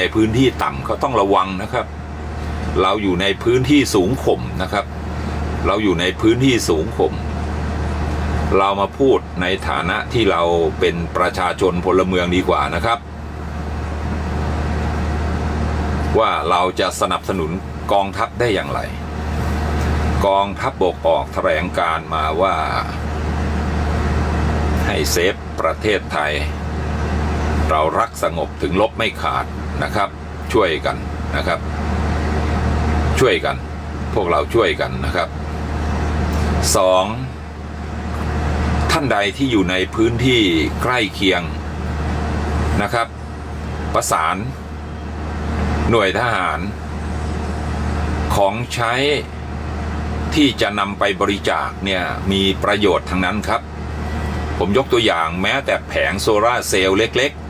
ในพื้นที่ต่ำเขาต้องระวังนะครับ เราอยู่ในพื้นที่สูงข่มนะครับ เราอยู่ในพื้นที่สูงข่มเรามาพูดในฐานะที่เราเป็นประชาชนพลเมืองดีกว่านะครับ ว่าเราจะสนับสนุนกองทัพได้อย่างไร กองทัพบกออกแถลงการมาว่า ให้เซฟประเทศไทย เรารักสงบถึงลบไม่ขาด นะครับ ช่วยกันนะครับ ช่วยกัน พวกเราช่วยกันนะครับสองท่านใดที่อยู่ในพื้นที่ใกล้เคียงนะครับ ประสานหน่วยทหาร ของใช้ที่จะนำไปบริจาคเนี่ยมีประโยชน์ทั้งนั้นครับ ผมยกตัวอย่างแม้แต่แผงโซลาเซลล์เล็กๆ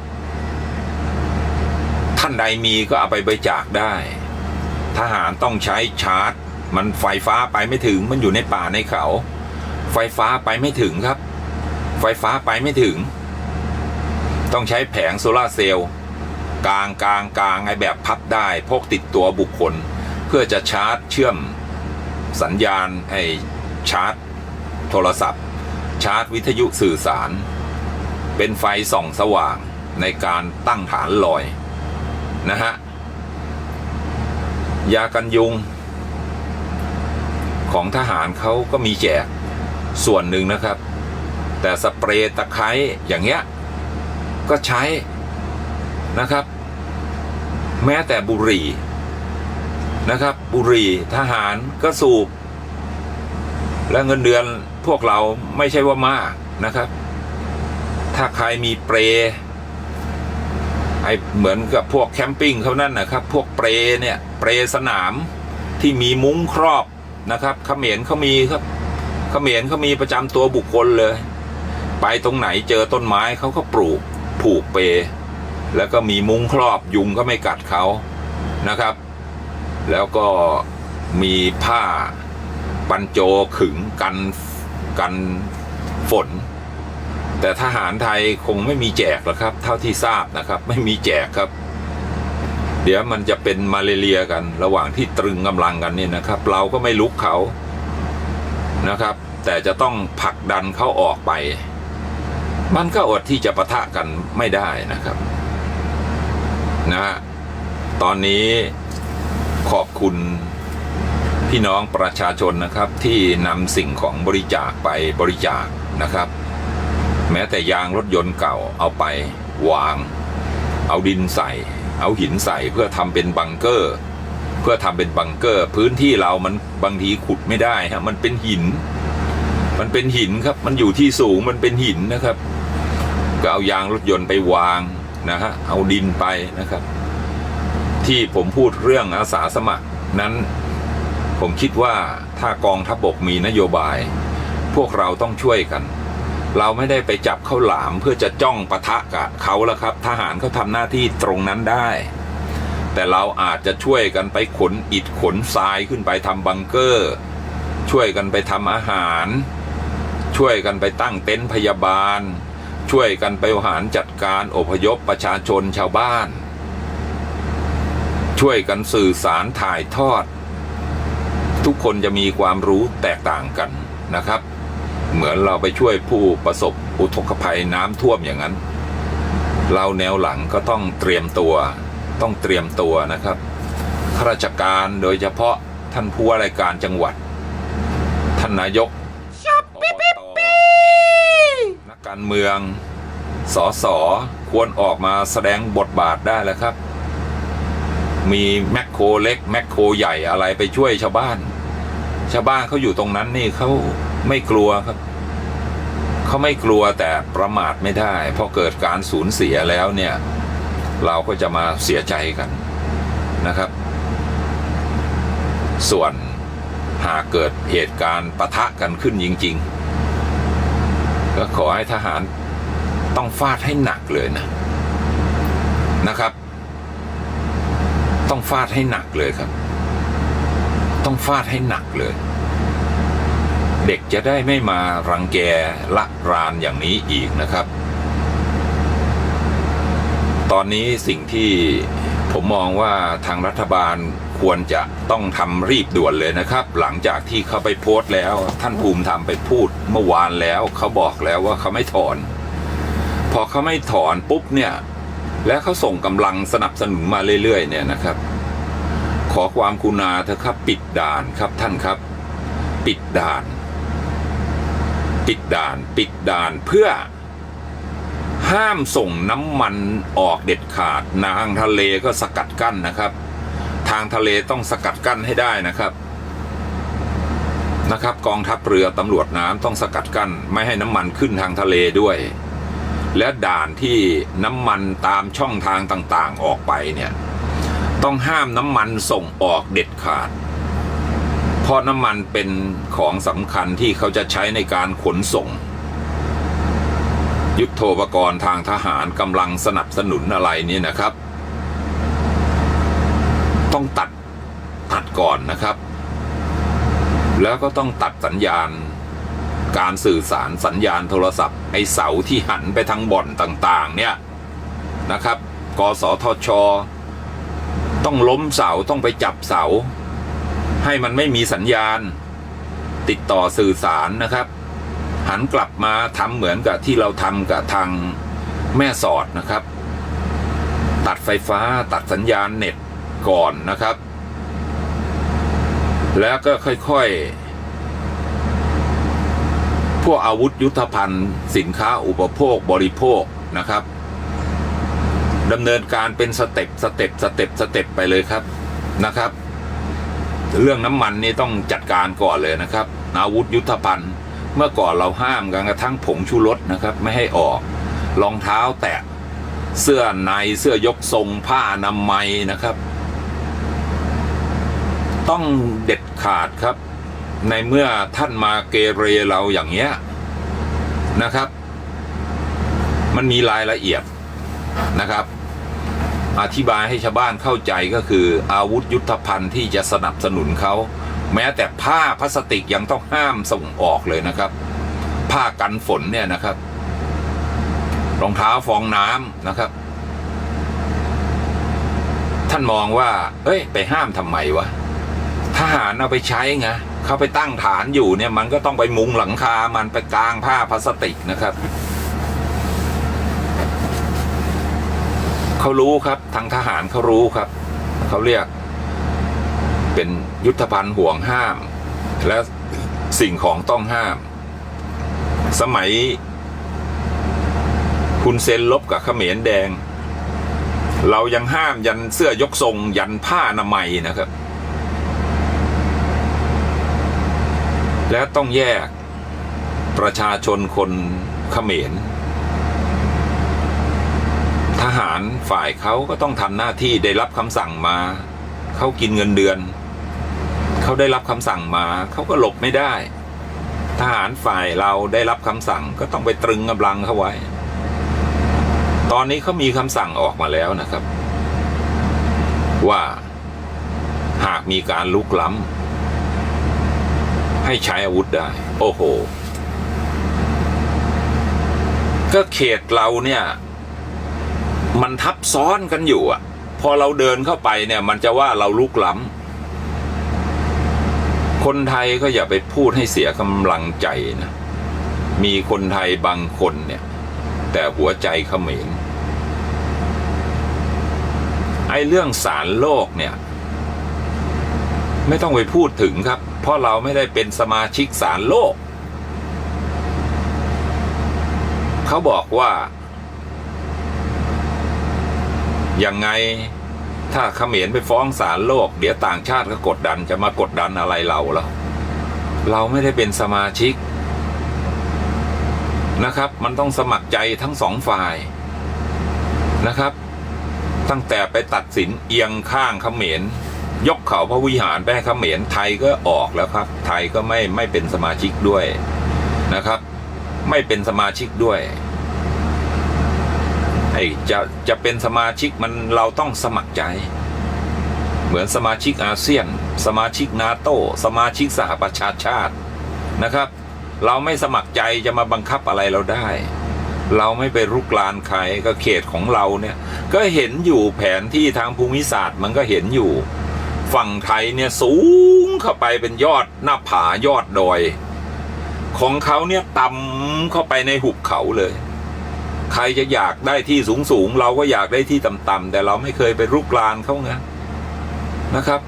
ท่านใดมีก็เอาไปบริจาคได้ ทหารต้องใช้ชาร์จ มันไฟฟ้าไปไม่ถึงมันอยู่ในป่าในเขา ไฟฟ้าไปไม่ถึงครับ ไฟฟ้าไปไม่ถึง ต้องใช้แผงโซลาร์เซลล์กลางกลางกลางไอแบบพับได้พกติดตัวบุคคล เพื่อจะชาร์จเชื่อม สัญญาณไอชาร์จ โทรศัพท์ ชาร์จวิทยุสื่อสาร เป็นไฟส่องสว่างในการตั้งฐานลอย นะฮะ ยากันยุง ของทหารเขาก็มีแจกส่วนหนึ่งนะครับ แต่สเปรย์ตะไคร้อย่างเงี้ย ก็ใช้นะครับ แม้แต่บุหรี่นะครับ บุหรี่ทหารก็สูบ และเงินเดือนพวกเราไม่ใช่ว่ามากนะครับ ถ้าใครมีเปรย์ ไอเหมือนกับพวกแคมปิ้งเขานั่นนะครับ พวกเปร์เนี่ยเปร์สนามที่มีมุ้งครอบนะครับเขมรเขามีครับเขมรเขามีประจำตัวบุคคลเลย ไปตรงไหนเจอต้นไม้เขาก็ปลูกผูกเปร์แล้วก็มีมุ้งครอบยุงก็ไม่กัดเขานะครับ แล้วก็มีผ้าปันโจขึงกันกันฝน แต่ทหารไทยคงไม่มีแจกหรอกครับ เท่าที่ทราบนะครับ ไม่มีแจกครับ เดี๋ยวมันจะเป็นมาเลเรียกัน ระหว่างที่ตรึงกำลังกันเนี่ยนะครับ เราก็ไม่ลุกเขานะครับ แต่จะต้องผลักดันเขาออกไป มันก็อดที่จะปะทะกันไม่ได้นะครับนะฮะตอนนี้ขอบคุณพี่น้องประชาชนนะครับที่นำสิ่งของบริจาคไปบริจาคนะครับ แม้แต่ยางรถยนต์เก่าเอาไปวาง เอาดินใส่ เอาหินใส่เพื่อทำเป็นบังเกอร์ เพื่อทำเป็นบังเกอร์ พื้นที่เรามันบางทีขุดไม่ได้ฮะมันเป็นหิน มันเป็นหินครับ มันอยู่ที่สูงมันเป็นหินนะครับ ก็เอายางรถยนต์ไปวางนะฮะเอาดินไปนะครับ ที่ผมพูดเรื่องอาสาสมัครนั้นผมคิดว่าถ้ากองทัพบกมีนโยบาย พวกเราต้องช่วยกัน เราไม่ได้ไปจับเขาหลามเพื่อจะจ้องปะทะกับเขาแล้วครับ ทหารเขาทำหน้าที่ตรงนั้นได้ แต่เราอาจจะช่วยกันไปขนอิฐขนทรายขึ้นไปทำบังเกอร์ ช่วยกันไปทำอาหาร ช่วยกันไปตั้งเต็นท์พยาบาล ช่วยกันไปบริหารจัดการอพยพประชาชนชาวบ้าน ช่วยกันสื่อสารถ่ายทอด ทุกคนจะมีความรู้แตกต่างกันนะครับ เหมือนเราไปช่วยผู้ประสบอุทกภัยน้ำท่วมอย่างนั้น เราแนวหลังก็ต้องเตรียมตัว ต้องเตรียมตัวนะครับข้าราชการโดยเฉพาะท่านผู้ว่าราชการจังหวัด ท่านนายกอบตนักการเมืองสอสอควรออกมาแสดงบทบาทได้แล้วครับ มีแมคโครเล็กแมคโครใหญ่อะไรไปช่วยชาวบ้าน ชาวบ้านเขาอยู่ตรงนั้นนี่เขา ไม่กลัวครับ เขาไม่กลัวแต่ประมาทไม่ได้พอเกิดการสูญเสียแล้วเนี่ย เราก็จะมาเสียใจกันนะครับ ส่วนหากเกิดเหตุการณ์ปะทะกันขึ้นจริง ๆ ก็ขอให้ทหารต้องฟาดให้หนักเลยนะนะครับ ต้องฟาดให้หนักเลยครับ ต้องฟาดให้หนักเลย เด็กจะได้ไม่มารังแกละรานอย่างนี้อีกนะครับ ตอนนี้สิ่งที่ผมมองว่าทางรัฐบาลควรจะต้องทำรีบด่วนเลยนะครับ หลังจากที่เขาไปโพสต์แล้ว ท่านภูมิธรรมไปพูดเมื่อวานแล้ว เขาบอกแล้วว่าเขาไม่ถอน พอเขาไม่ถอนปุ๊บเนี่ย แล้วเขาส่งกำลังสนับสนุนมาเรื่อยๆ เนี่ยนะครับ ขอความกุณาเถอะครับ ปิดด่านครับท่านครับ ปิดด่าน ปิดด่านปิดด่านเพื่อ ห้ามส่งน้ำมันออกเด็ดขาดทางทะเลก็สกัดกั้นนะครับ ทางทะเลต้องสกัดกั้นให้ได้นะครับนะครับ กองทัพเรือตำรวจน้ำต้องสกัดกั้นไม่ให้น้ำมันขึ้นทางทะเลด้วย และด่านที่น้ำมันตามช่องทางต่างๆออกไปเนี่ย ต้องห้ามน้ำมันส่งออกเด็ดขาด เพราะน้ำมันเป็นของสำคัญที่เขาจะใช้ในการขนส่ง ยุทโธปกรณ์ทางทหารกำลังสนับสนุนอะไรนี่นะครับ ต้องตัดตัดก่อนนะครับ แล้วก็ต้องตัดสัญญาณ การสื่อสารสัญญาณโทรศัพท์ ไอเสาที่หันไปทางบ่อนต่างๆ เนี่ยนะครับ กสทช ต้องล้มเสาต้องไปจับเสา ให้มันไม่มีสัญญาณ ติดต่อสื่อสารนะครับ หันกลับมาทำเหมือนกับที่เราทำกับทางแม่สอดนะครับ ตัดไฟฟ้าตัดสัญญาณเน็ตก่อนนะครับ แล้วก็ค่อยๆ พวกอาวุธยุทธภัณฑ์ สินค้าอุปโภคบริโภคนะครับดำเนินการเป็นสเต็ปสเต็ปสเต็ปสเต็ปไปเลยครับนะครับ เรื่องน้ำมันนี่ต้องจัดการก่อนเลยนะครับ อาวุธยุทธภัณฑ์ เมื่อก่อนเราห้ามกันกระทั่งผงชูรสนะครับ ไม่ให้ออกรองเท้าแตะเสื้อในเสื้อยกทรงผ้าอนามัยนะครับ ต้องเด็ดขาดครับ ในเมื่อท่านมาเกเรเราอย่างเงี้ยนะครับ มันมีรายละเอียดนะครับ อธิบายให้ชาวบ้านเข้าใจก็คืออาวุธยุทธภัณฑ์ที่จะสนับสนุนเขา แม้แต่ผ้าพลาสติกยังต้องห้ามส่งออกเลยนะครับ ผ้ากันฝนเนี่ยนะครับ รองเท้าฟองน้ำนะครับ ท่านมองว่า เอ้ย ไปห้ามทำไมวะทหารเอาไปใช้ไงเขาไปตั้งฐานอยู่เนี่ยมันก็ต้องไปมุงหลังคา มันไปกางผ้าพลาสติกนะครับ เขารู้ครับ ทางทหารเขารู้ครับ เขาเรียก เป็นยุทธภัณฑ์ห่วงห้าม และสิ่งของต้องห้าม สมัย คุณเซนลบกับเขมรแดง เรายังห้ามยันเสื้อยกทรง ยันผ้าอนามัยนะครับ และต้องแยกประชาชนคนเขมร ทหารฝ่ายเขาก็ต้องทำหน้าที่ได้รับคำสั่งมา เขากินเงินเดือน เขาได้รับคำสั่งมา เขาก็หลบไม่ได้ ทหารฝ่ายเราได้รับคำสั่งก็ต้องไปตรึงกำลังเขาไว้ ตอนนี้เขามีคำสั่งออกมาแล้วนะครับ ว่าหากมีการลุกล้ำให้ใช้อาวุธได้ โอ้โห ก็เขตเราเนี่ย มันทับซ้อนกันอยู่อะ พอเราเดินเข้าไปเนี่ย มันจะว่าเราลุกล้ำคนไทยก็อย่าไปพูดให้เสียกำลังใจนะ มีคนไทยบางคนเนี่ย แต่หัวใจเขมรไอ้เรื่องสารโลกเนี่ย ไม่ต้องไปพูดถึงครับ เพราะเราไม่ได้เป็นสมาชิกสารโลก เขาบอกว่า ยังไงถ้าเขมรไปฟ้องศาลโลก เดี๋ยวต่างชาติก็กดดันจะมากดดันอะไรเราแล้วเราไม่ได้เป็นสมาชิกนะครับ มันต้องสมัครใจทั้งสองฝ่ายนะครับ ตั้งแต่ไปตัดสินเอียงข้างเขมรยกเขาพระวิหารไปให้เขมรไทยก็ออกแล้วครับ ไทยก็ไม่ไม่เป็นสมาชิกด้วยนะครับ ไม่เป็นสมาชิกด้วย ไอ้จะจะเป็นสมาชิกมันเราต้องสมัครใจ เหมือนสมาชิกอาเซียน สมาชิกนาโตสมาชิกสหประชาชาตินะครับ เราไม่สมัครใจจะมาบังคับอะไรเราได้ เราไม่ไปรุกรานใครก็เขตของเราเนี่ยก็เห็นอยู่แผนที่ทางภูมิศาสตร์มันก็เห็นอยู่ ฝั่งไทยเนี่ยสูงเข้าไปเป็นยอดหน้าผายอดดอย ของเขาเนี่ยต่ำเข้าไปในหุบเขาเลย ใครจะอยากได้ที่สูงสูงเราก็อยากได้ที่ต่ำๆแต่เราไม่เคยไปรุกรานเขาไงนะครับ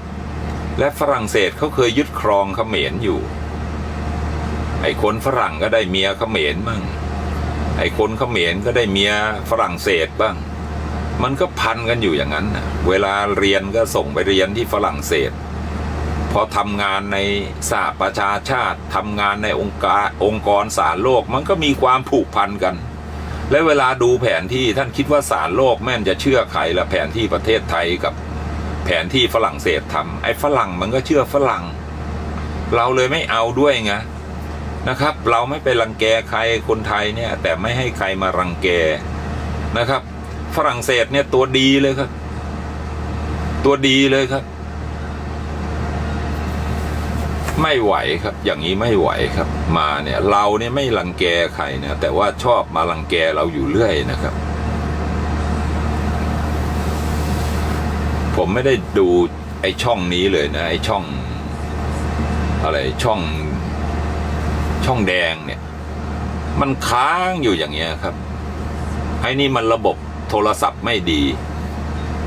และฝรั่งเศสเขาเคยยึดครองเขมรอยู่ ไอ้คนฝรั่งก็ได้เมียเขมรบ้างไอ้คนเขมรก็ได้เมียฝรั่งเศสบ้าง มันก็พันกันอยู่อย่างนั้นนะเวลาเรียนก็ส่งไปเรียนที่ฝรั่งเศส พอทำงานในสหประชาชาติทำงานในองค์การองค์กรสารโลก มันก็มีความผูกพันกัน และเวลาดูแผนที่ท่านคิดว่าสารโลกแม่นจะเชื่อใครละแผนที่ประเทศไทยกับแผนที่ฝรั่งเศสทำไอ้ฝรั่งมันก็เชื่อฝรั่ง เราเลยไม่เอาด้วยไงนะครับ เราไม่ไปรังแกใครคนไทยเนี่ย แต่ไม่ให้ใครมารังแกนะครับ ฝรั่งเศสเนี่ยตัวดีเลยครับ ตัวดีเลยครับ ไม่ไหวครับ อย่างนี้ไม่ไหวครับ มาเนี่ยเราเนี่ยไม่รังแกใครนะแต่ว่าชอบมารังแกเราอยู่เรื่อยนะครับ ผมไม่ได้ดูไอ้ช่องนี้เลยนะไอ้ช่อง อะไรช่องช่องแดงเนี่ย มันค้างอยู่อย่างเงี้ยครับ ไอ้นี่มันระบบโทรศัพท์ไม่ดี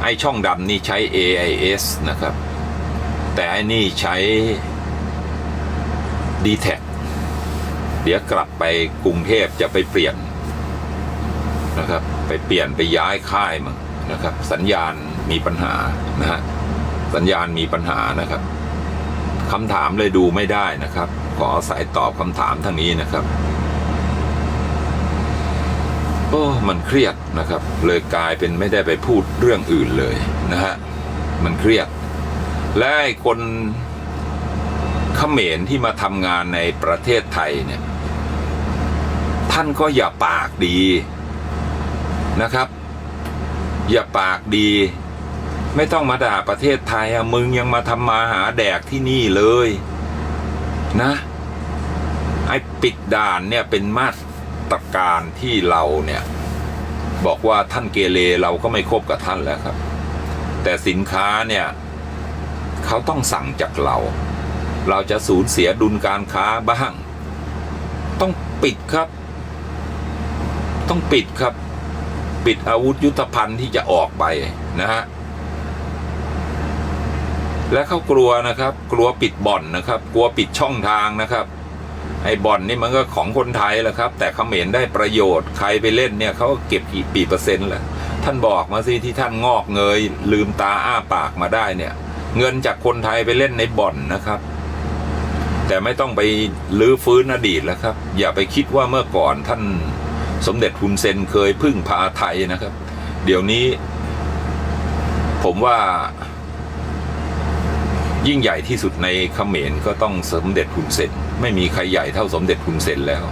ไอ้ช่องดำนี่ใช้ AIS นะครับ แต่ไอ้นี่ใช้ d t แทเดี๋ยวกลับไปกรุงเทพจะไปเปลี่ยนนะครับ ไปเปลี่ยนไปย้ายค่ายมั้งนะครับ สัญญาณมีปัญหานะฮะสัญญาณมีปัญหานะครับคำถามเลยดูไม่ได้นะครับ ขอสายตอบคำถามทางนี้นะครับโอ้มันเครียดนะครับ เลยกลายเป็นไม่ได้ไปพูดเรื่องอื่นเลยนะฮะมันเครียด และไอ้คน เขมรที่มาทำงานในประเทศไทยเนี่ยท่านก็อย่าปากดีนะครับ อย่าปากดี ไม่ต้องมาด่าประเทศไทยอะมึงยังมาทำมาหาแดกที่นี่เลย นะ ไอ้ปิดด่านเนี่ยเป็นมาตรการที่เราเนี่ย บอกว่าท่านเกเรเราก็ไม่คบกับท่านแล้วครับ แต่สินค้าเนี่ย เขาต้องสั่งจากเรา เราจะสูญเสียดุลการค้าบ้าง ต้องปิดครับ ต้องปิดครับ ปิดอาวุธยุทธภัณฑ์ที่จะออกไปนะฮะและเขากลัวนะครับ กลัวปิดบ่อนนะครับ กลัวปิดช่องทางนะครับ ไอ้บ่อนนี่มันก็ของคนไทยแหละครับ แต่เขมรได้ประโยชน์ใครไปเล่นเนี่ยเขาก็เก็บกี่ปีเปอร์เซ็นต์ละท่านบอกมาสิที่ท่านงอกเงย ลืมตาอ้าปากมาได้เนี่ย เงินจากคนไทยไปเล่นในบ่อนนะครับ แต่ไม่ต้องไปลื้อฟื้นอดีตแล้วครับ อย่าไปคิดว่าเมื่อก่อนท่านสมเด็จฮุนเซนเคยพึ่งพาไทยนะครับ เดี๋ยวนี้ ผมว่า ยิ่งใหญ่ที่สุดในเขมรก็ต้องสมเด็จฮุนเซนไม่มีใครใหญ่เท่าสมเด็จฮุนเซนแล้ว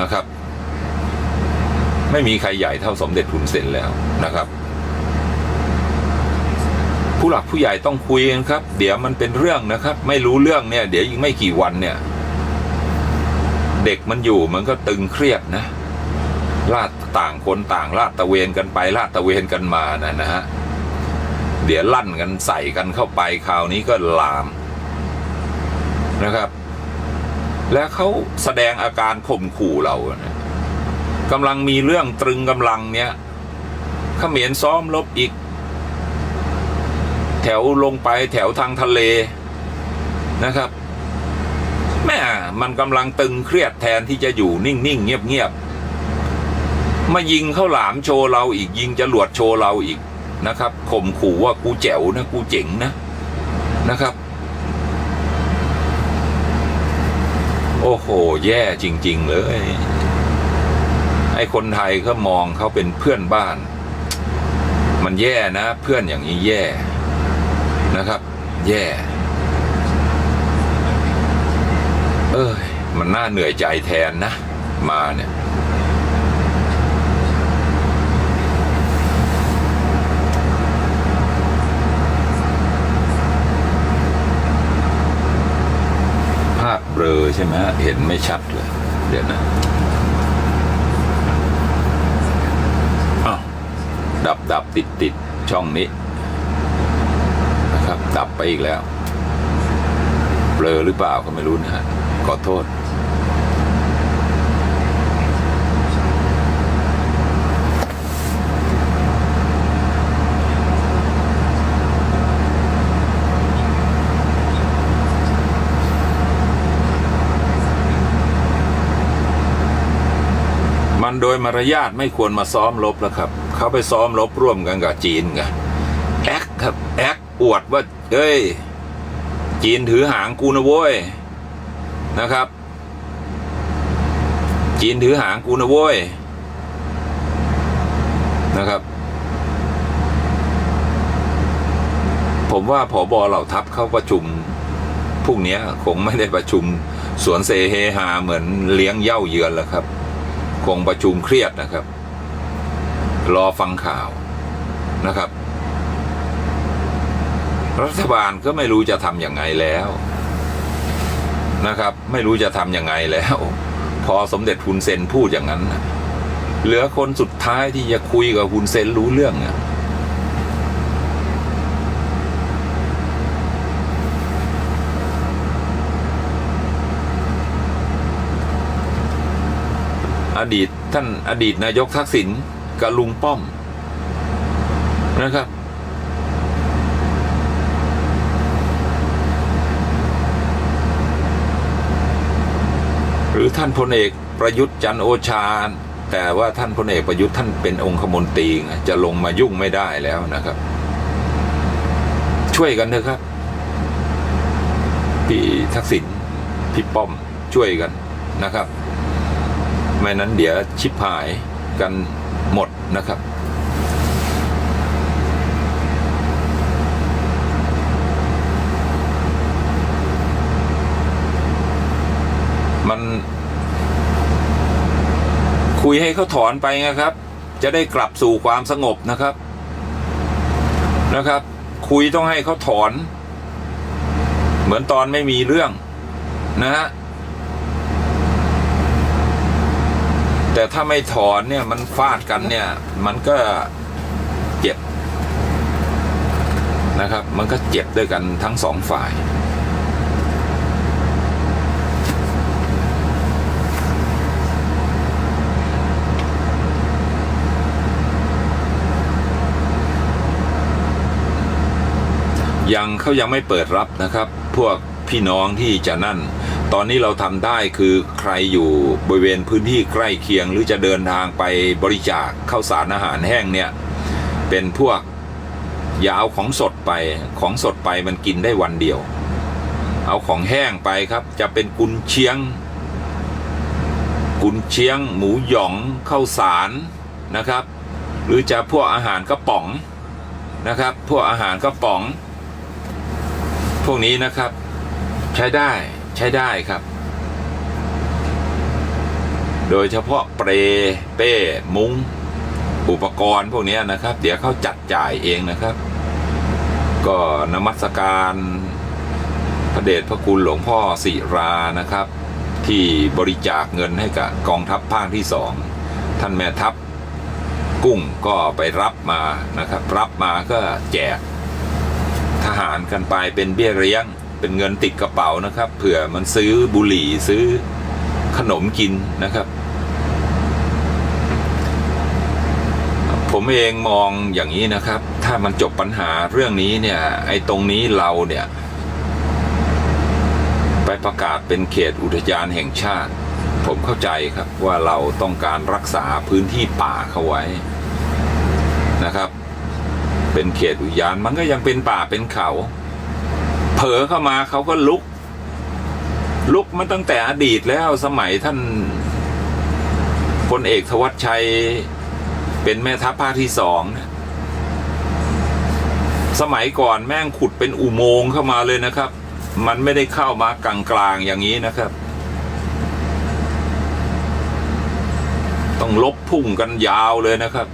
นะครับ ไม่มีใครใหญ่เท่าสมเด็จฮุนเซนแล้วนะครับ ผู้หลักผู้ใหญ่ต้องคุยกันครับ เดี๋ยวมันเป็นเรื่องนะครับ ไม่รู้เรื่องเนี่ย เดี๋ยวอีกไม่กี่วันเนี่ย เด็กมันอยู่มันก็ตึงเครียดนะลาดต่างคนต่างลาดตะเวนกันไปลาดตะเวนกันมานะนะฮะเดี๋ยวลั่นกันใส่กันเข้าไปคราวนี้ก็ลามนะครับ และเขาแสดงอาการข่มขู่เรานะกำลังมีเรื่องตรึงกำลังเนี้ยเขมรซ้อมรบอีก แถวลงไปแถวทางทะเลนะครับแม่มันกำลังตึงเครียดแทนที่จะอยู่นิ่งๆเงียบๆมายิงเข้าหลามโชว์เราอีกยิงจรวดโชว์เราอีกนะครับข่มขู่ว่ากูแจ๋วนะกูเจ๋งนะนะครับ โอ้โห แย่จริง ๆ เลยไอ้คนไทยเขามองเขาเป็นเพื่อนบ้าน มันแย่นะ เพื่อนอย่างนี้แย่ นะครับ แย่ yeah. เอ้ยมันน่าเหนื่อยใจแทนนะ มาเนี่ย ภาพเบลอใช่ไหมเห็นไม่ชัดเลย เดี๋ยวนะอ้าวดับดับติดติดช่องนี้ ดับไปอีกแล้วเบลอหรือเปล่าก็ไม่รู้นะฮะขอโทษ มันโดยมารยาทไม่ควรมาซ้อมรบแล้วครับ เขาไปซ้อมรบร่วมกันกับจีนไงแอคครับแอค อวดว่าเอ้ย จีนถือหางกูนะโว้ยนะครับ จีนถือหางกูนะโว้ยนะครับ ผมว่าผอบอเหล่าทัพเขาประชุมพรุ่งนี้คงไม่ได้ประชุมสวนเซเฮฮาเหมือนเลี้ยงเย่าเยือนแล้วครับ คงประชุมเครียดนะครับ รอฟังข่าวนะครับ รัฐบาลก็ไม่รู้จะทำยังไงแล้วนะครับ ไม่รู้จะทำยังไงแล้ว พอสมเด็จฮุนเซนพูดอย่างนั้นนะเหลือคนสุดท้ายที่จะคุยกับฮุนเซนรู้เรื่องอะอดีตท่านอดีตนายกทักษิณกับลุงป้อมนะครับ หรือท่านพลเอกประยุทธ์จันโอชา แต่ว่าท่านพลเอกประยุทธ์ท่านเป็นองคมนตรีงจะลงมายุ่งไม่ได้แล้วนะครับ ช่วยกันเถอะครับ พี่ทักษิณพี่ป้อมช่วยกันนะครับ ไม่นั้นเดี๋ยวชิบหายกันหมดนะครับ มัน คุยให้เขาถอนไปนะครับ จะได้กลับสู่ความสงบนะครับนะครับ คุยต้องให้เขาถอน เหมือนตอนไม่มีเรื่องนะฮะแต่ถ้าไม่ถอนเนี่ยมันฟาดกันเนี่ย มันก็เจ็บนะครับ มันก็เจ็บด้วยกันทั้งสองฝ่าย ยังเขายังไม่เปิดรับนะครับ พวกพี่น้องที่จะนั่น ตอนนี้เราทำได้คือใครอยู่บริเวณพื้นที่ใกล้เคียง หรือจะเดินทางไปบริจาคข้าวสารอาหารแห้งเนี่ย เป็นพวกอย่าเอาของสดไปของสดไปมันกินได้วันเดียว เอาของแห้งไปครับ จะเป็นกุนเชียง กุนเชียง หมูหยองข้าวสารนะครับ หรือจะพวกอาหารกระป๋องนะครับ พวกอาหารกระป๋อง พวกนี้นะครับ ใช้ได้ใช้ได้ครับ โดยเฉพาะเปรเป้มุ้งอุปกรณ์พวกนี้นะครับ เดี๋ยวเขาจัดจ่ายเองนะครับ ก็นมัสการพระเดชพระคุณหลวงพ่อศิรานะครับ ที่บริจาคเงินให้กับกองทัพภาคที่สองท่านแม่ทัพกุ้งก็ไปรับมานะครับ รับมาก็แจก ทหารกันไปเป็นเบี้ยเลี้ยง เป็นเงินติดกระเป๋านะครับ เผื่อมันซื้อบุหรี่ซื้อขนมกินนะครับ ผมเองมองอย่างนี้นะครับ ถ้ามันจบปัญหาเรื่องนี้เนี่ย ไอ้ตรงนี้เราเนี่ย ไปประกาศเป็นเขตอุทยานแห่งชาติ ผมเข้าใจครับว่าเราต้องการรักษาพื้นที่ป่าเขาไว้นะครับ เป็นเขตอุทยานมันก็ยังเป็นป่าเป็นเขา เผลอเข้ามาเขาก็ลุก ลุกมาตั้งแต่อดีตแล้วสมัยท่านพลเอกธวัชชัยเป็นแม่ทัพภาคที่สองนะสมัยก่อนแม่งขุดเป็นอุโมงค์เข้ามาเลยนะครับ มันไม่ได้เข้ามากลางๆอย่างนี้นะครับ ต้องลบพุ่งกันยาวเลยนะครับ